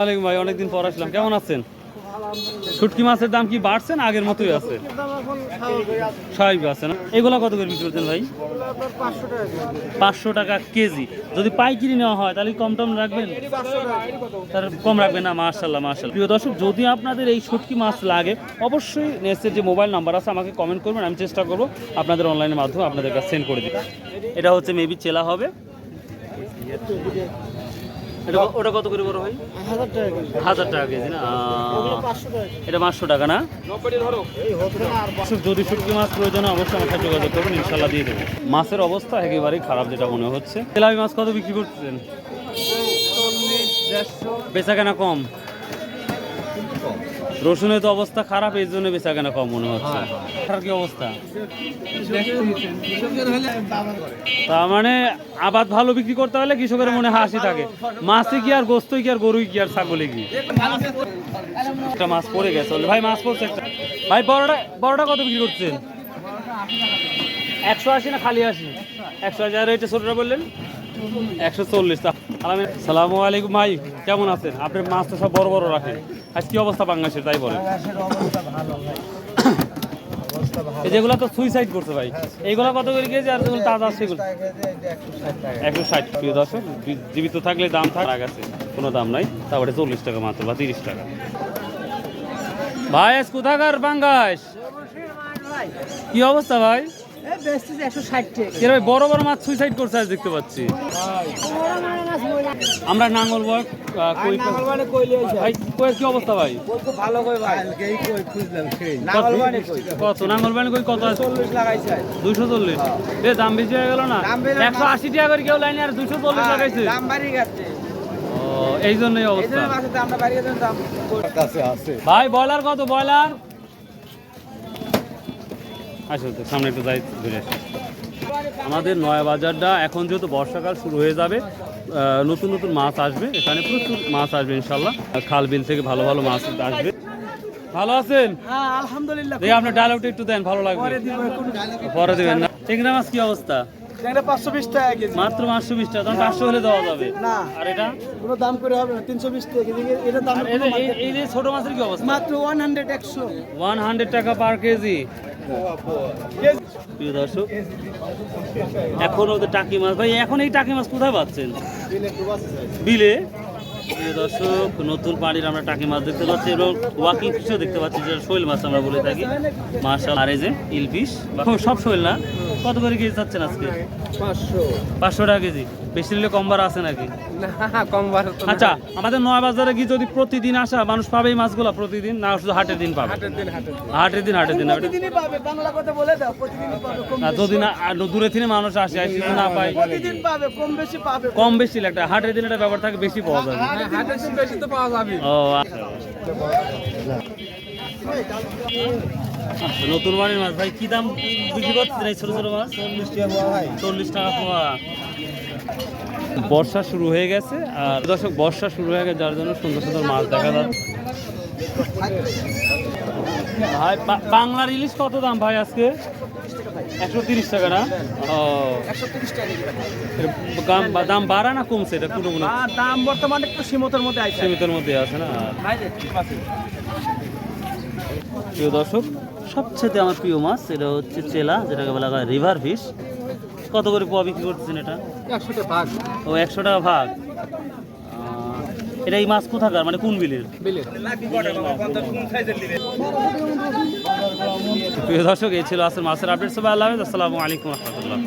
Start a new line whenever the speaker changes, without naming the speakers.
ওয়ালাইকুম ভাই, অনেকদিন পর আসলাম। কেমন আছেন? শুটকি মাছের দাম কি বাড়ছে না আগের মতোই আছে? স্বাভাবিক আছে না? এগুলো কত করে বিক্রি করছেন ভাই? পাঁচশো টাকা কেজি। যদি পাইকারি নেওয়া হয়, তাহলে কম টম রাখবেন? তার কম রাখবেন না মার্শাল্লাহ মার্শাল প্রিয় দর্শক, যদি আপনাদের এই শুটকি মাছ লাগে, অবশ্যই নেসের যে মোবাইল নাম্বার আছে, আমাকে কমেন্ট করবেন, আমি চেষ্টা করব আপনাদের অনলাইনের মাধ্যমে আপনাদের কাছে সেন্ড করে দিতে। এটা হচ্ছে মেবি চেলা হবে। ওটা কত করে বড় ভাই? হাজার টাকা কেজি না? আহ, এটা পাঁচশো টাকা না? যদি শুটকি মাছ প্রয়োজন অবশ্যই আমার সাথে যোগাযোগ করবেন ইনশাল্লাহ দিয়ে দেবো। মাছের অবস্থা একেবারেই খারাপ যেটা মনে হচ্ছে। তেলাপি মাছ কত বিক্রি করতেছেন? বেচা কেনা কম। রসুনের তো অবস্থা খারাপ এই জন্য বেচা কেনা কম মনে হচ্ছে। আর কি অবস্থা? তার মানে আবাদ ভালো বিক্রি করতে হলে কৃষকের মনে হাসি থাকে। মাছে কি আর গোস্তই কি আর গরুই কি আর ছাগলে কি? একটা মাছ পড়ে গেছে। ভাই মাছ পড়ছে একটা। ভাই বড়টা বড়টা কত বিক্রি করছেন? একশো আশি না খালি আশি? একশো আশি। আর এটা ছোটটা বললেন? একশো চল্লিশ। সালামু আলাইকুম ভাই কেমন আছেন? আপনার মাছ তো সব বড় বড় রাখেন। আজ কি অবস্থা বাংলাদেশের তাই বলেন? এই যেগুলো তো সুইসাইড করছে ভাই এইগুলো কত করে গিয়েছে আর যেগুলো তাজা সেগুলো? একশো ষাট প্রিয় দর্শক জীবিত থাকলে দাম থাকা। গেছে কোনো দাম নাই। তারপরে চল্লিশ টাকা মাত্র বা তিরিশ টাকা। ভাই আজ কোথাকার বাঙ্গাস কি অবস্থা ভাই? ভাই বড় বড় মাছ সুইসাইড করছে আজ দেখতে পাচ্ছি। আমরা নাঙ্গল কই
নাঙ্গলবানে কইলে হইছে।
ভাই কই কি অবস্থা ভাই?
ভালো কই ভাই?
কত?
নাঙ্গলবানে
নাঙ্গল কই কত
লাগাইছে
দুইশো চল্লিশ। এ দাম বেশি হয়ে গেল না? একশো আশি টাকা করে কেউ লাইনে আর দুইশো চল্লিশ লাগাইছে।
দাম বাড়ি গেছে।
এই জন্যই অবস্থা। ভাই ব্রয়লার কত? ব্রয়লার? তো সামনে একটু যাই ঘুরে আসি। আমাদের নয়া বাজারটা এখন যেহেতু বর্ষাকাল শুরু হয়ে যাবে নতুন নতুন মাছ আসবে এখানে প্রচুর মাছ আসবে ইনশাল্লাহ। খাল বিল থেকে ভালো ভালো মাছ আসবে। ভালো আছেন?
হ্যাঁ আলহামদুলিল্লাহ।
আপনার ডায়লগটা একটু দেন ভালো লাগবে।
পরে
দেবেন না। চিংড়া মাছ কি অবস্থা?
এটা পাঁচশো বিশ টাকা কেজি।
মাত্র পাঁচশো বিশ টাকা তখন পাঁচশো হলে দেওয়া যাবে।
না
আর এটা?
কোনো দাম করে হবে না তিনশো বিশ টাকা কেজি। এটা দাম
আর এই যে- এই- এই যে ছোট মাছের কি অবস্থা?
মাত্র ওয়ান হান্ড্রেড একশো।
ওয়ান হান্ড্রেড টাকা পার কেজি। প্রিয় দর্শক এখন ওদের টাকি মাছ ভাই এখন এই টাকি মাছ কোথায় পাচ্ছেন? বিলে? প্রিয় দর্শক নতুন পানির আমরা টাকি মাছ দেখতে পাচ্ছি এবং ওয়াকিং ফিশও দেখতে পাচ্ছি যেটা শৈল মাছ আমরা বলে থাকি। মার্শাল আর যে ইলফিশ সব শৈল না? কত করে কেজি চাচ্ছেন আজকে?
পাঁচশো।
পাঁচশো টাকা কেজি। বেশি নিলে কম বার আছে নাকি?
না কম বার
আচ্ছা আমাদের নয় বাজারে কি যদি প্রতিদিন আসা মানুষ পাবে এই মাছগুলো প্রতিদিন? না শুধু হাটের দিন পাবে?
হাটের দিন হাটের দিন।
হাটের দিন
প্রতিদিনই পাবে বাংলা কথা বলে দাও প্রতিদিনই পাবে কম
আর যদি না দূরে থেকে মানুষ আসে আসে যদি না পায়।
প্রতিদিন পাবে কম বেশি পাবে।
কম বেশি একটা হাটের দিন একটা ব্যাপার থাকে বেশি পাওয়া যাবে।
হাটের দিন বেশি তো পাওয়া যাবে
ও আচ্ছা। আচ্ছা, নতুন বাড়ির মাছ ভাই কি দাম বিক্রি করছেন এই ছোট ছোট মাছ? চল্লিশ টাকা পোয়া। বর্ষা শুরু হয়ে গেছে আর দর্শক বর্ষা শুরু হয়ে গেছে যার জন্য সুন্দর সুন্দর মাছ দেখা যাচ্ছে। ভাই বাংলার ইলিশ কত দাম ভাই আজকে? একশো তিরিশ টাকা না? ও। দাম দাম বাড়া না কমছে? এটা পুরো মনে
দাম বর্তমানে একটু সীমতের মধ্যে আইছে
সীমিতের মধ্যে আছে না?
আছে।
প্রিয় দর্শক সবচেয়ে আমার প্রিয় মাছ এটা হচ্ছে চেলা যেটাকে বলা হয় রিভার ফিশ কত করে পোয়া বিক্রি করতেছেন এটা?
একশোটা ভাগ।
ও একশো টাকা ভাগ এটা এই মাছ কোথাকার? মানে কোন বিলের?
বিলে
প্রিয় দর্শক এই ছিল আসলে মাছের আপডেট সবাই আল্লাহ। আসসালামু আলাইকুম রহমতুল্লাহ।